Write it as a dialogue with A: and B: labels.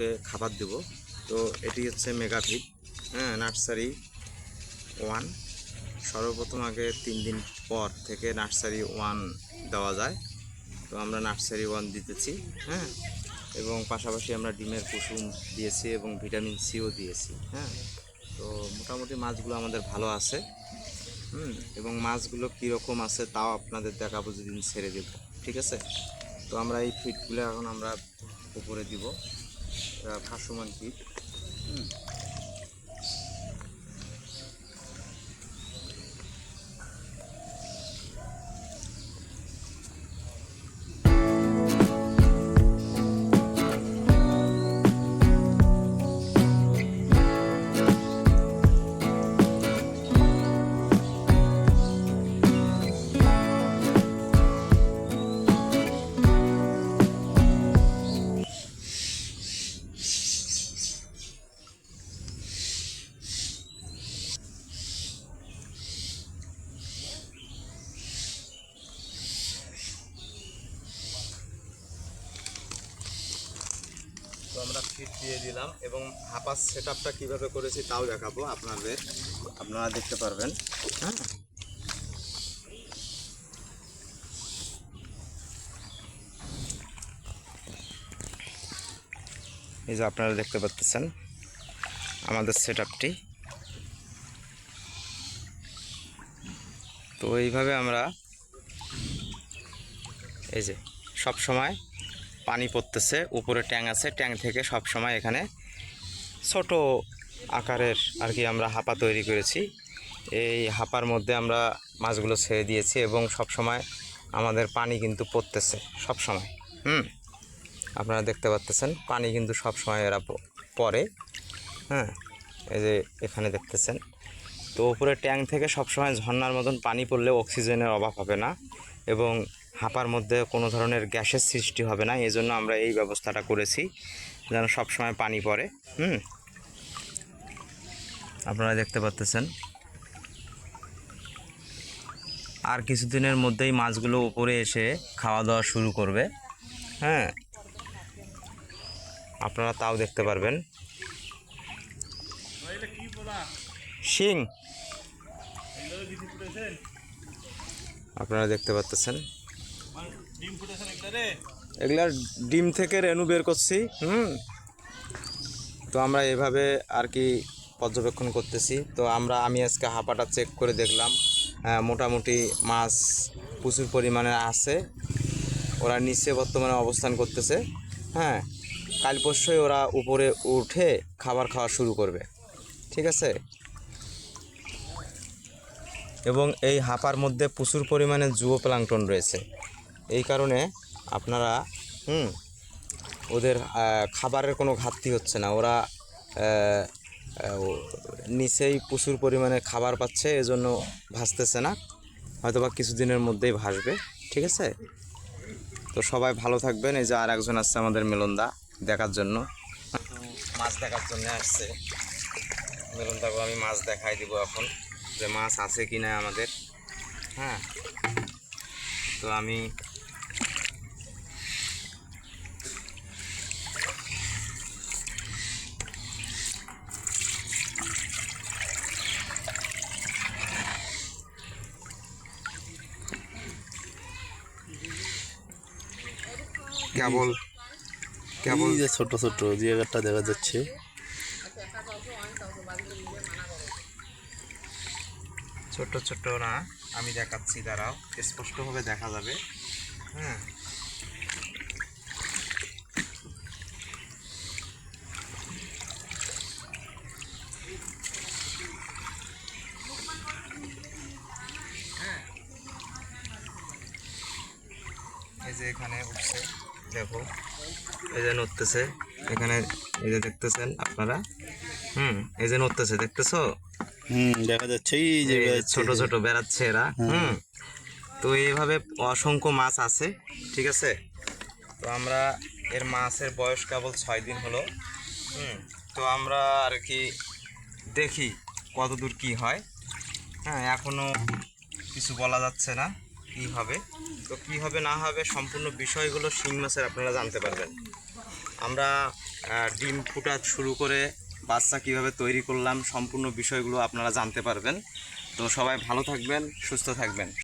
A: মাছগুলোকে খাবার দেব। তো এটি হচ্ছে মেগাভিট হ্যাঁ নার্সারি ওয়ান। সর্বপ্রথম আগে তিন দিন পর থেকে নার্সারি ওয়ান দেওয়া যায়। তো আমরা নার্সারি ওয়ান দিতেছি হ্যাঁ এবং পাশাপাশি আমরা ডিমের কুসুম দিয়েছি এবং ভিটামিন সিও দিয়েছি হ্যাঁ। তো মোটামুটি মাছগুলো আমাদের ভালো আছে, হুম, এবং মাছগুলো কীরকম আছে তাও আপনাদের দেখাবো যেদিন ছেড়ে দেব, ঠিক আছে? তো আমরা এই ফিটগুলো এখন আমরা উপরে দিব। ভাসমান ফিট আমরা ফিট দিয়ে দিলাম এবং হাপাস সেট আপটা কীভাবে করেছি তাও দেখাবো আপনাদের। আপনারা দেখতে পারবেন। হ্যাঁ। এই যে আপনারা দেখতে পাচ্ছেন আমাদের সেট আপটি তো এইভাবে আমরা এই যে সব সময় পানি পড়তেছে, উপরে ট্যাং আছে, ট্যাং থেকে সব সময় এখানে ছোট আকারের আর কি আমরা হাপা তৈরি করেছি। এই হাপার মধ্যে আমরা মাছগুলো ছেড়ে দিয়েছি এবং সব সময় আমাদের পানি কিন্তু পড়তেছে সব সময়। হুম, আপনারা দেখতে পাচ্তেছেন, পানি কিন্তু সব সময় এরা প- পড়ে। হ্যাঁ এই যে এখানে দেখতেছেন। তো উপরে ট্যাং থেকে সবসময় ঝর্ণার মতন পানি পড়লে অক্সিজেনের অভাব হবে না এবং হাঁপার মধ্যে কোনো ধরনের গ্যাসের সৃষ্টি হবে না, এই জন্য আমরা এই ব্যবস্থাটা করেছি, যেন সবসময় পানি পড়ে, হুম? আপনারা দেখতে পাচ্তেছেন। আর কিছুদিনের মধ্যেই মাছগুলো উপরে এসে খাওয়া দাওয়া শুরু করবে হ্যাঁ? আপনারা তাও দেখতে পারবেন। শিং! আপনারা দেখতে পাচ্ছেন এগুলার ডিম থেকে রেণু বের করছি হুম? তো আমরা এভাবে আর কি পর্যবেক্ষণ করতেছি। তো আমরা আমি আজকে হাঁপাটা চেক করে দেখলাম। আহ, মোটামুটি মাছ প্রচুর পরিমাণে আছে। ওরা নিচে বর্তমানে অবস্থান করতেছে। হ্যাঁ কাল পরশুই ওরা উপরে উঠে খাবার খাওয়া শুরু করবে। ঠিক আছে? এবং এই হাঁপার মধ্যে প্রচুর পরিমাণে জুয়ো প্লাংটন রয়েছে। এই কারণে আপনারা, হুম, ওদের খাবারের কোনো ঘাটতি হচ্ছে না। ওরা নিচেই প্রচুর পরিমাণে খাবার পাচ্ছে, এজন্য ভাসতেছে না। হয়তোবা কিছুদিনের মধ্যেই ভাসবে, ঠিক আছে? তো সবাই ভালো থাকবেন। এই যে আর একজন আসছে আমাদের মেলনদা দেখার জন্য। মাছ দেখার জন্য আসছে। মেলনদাকে আমি মাছ দেখাই দিব এখন যে মাছ আছে কি না আমাদের। হ্যাঁ? তো আমি কেবল কেবল
B: যে ছোট ছোট জায়গাটা দেখা যাচ্ছে।
A: ছোট ছোট না আমি দেখাচ্ছি দাঁড়াও স্পষ্টভাবে দেখা যাবে। হ্যাঁ। এই যে এখানে উঠছে। দেখো এই যে নড়তেছে। এখানে এই যে দেখতেছেন আপনারা? হুম এই যে নড়তেছে দেখতেছো?
B: হুম দেখা যাচ্ছে এই যে।
A: ছোট ছোট বেড়াচ্ছে এরা হুম। তো এইভাবে অসংখ্য মাছ আছে ঠিক আছে? তো আমরা এর মাছের বয়স কেবল ছয় দিন হলো হুম। তো আমরা আর কি দেখি কত দূর কী হয়। হ্যাঁ এখনও কিছু বলা যাচ্ছে না। কি হবে? তো কি হবে, না হবে, সম্পূর্ণ বিষয়গুলো শিং মাছের আপনারা জানতে পারবেন। আমরা ডিম ফুটা শুরু করে বাচ্চা কীভাবে তৈরি করলাম, সম্পূর্ণ বিষয়গুলো আপনারা জানতে পারবেন। তো সবাই ভালো থাকবেন, সুস্থ থাকবেন।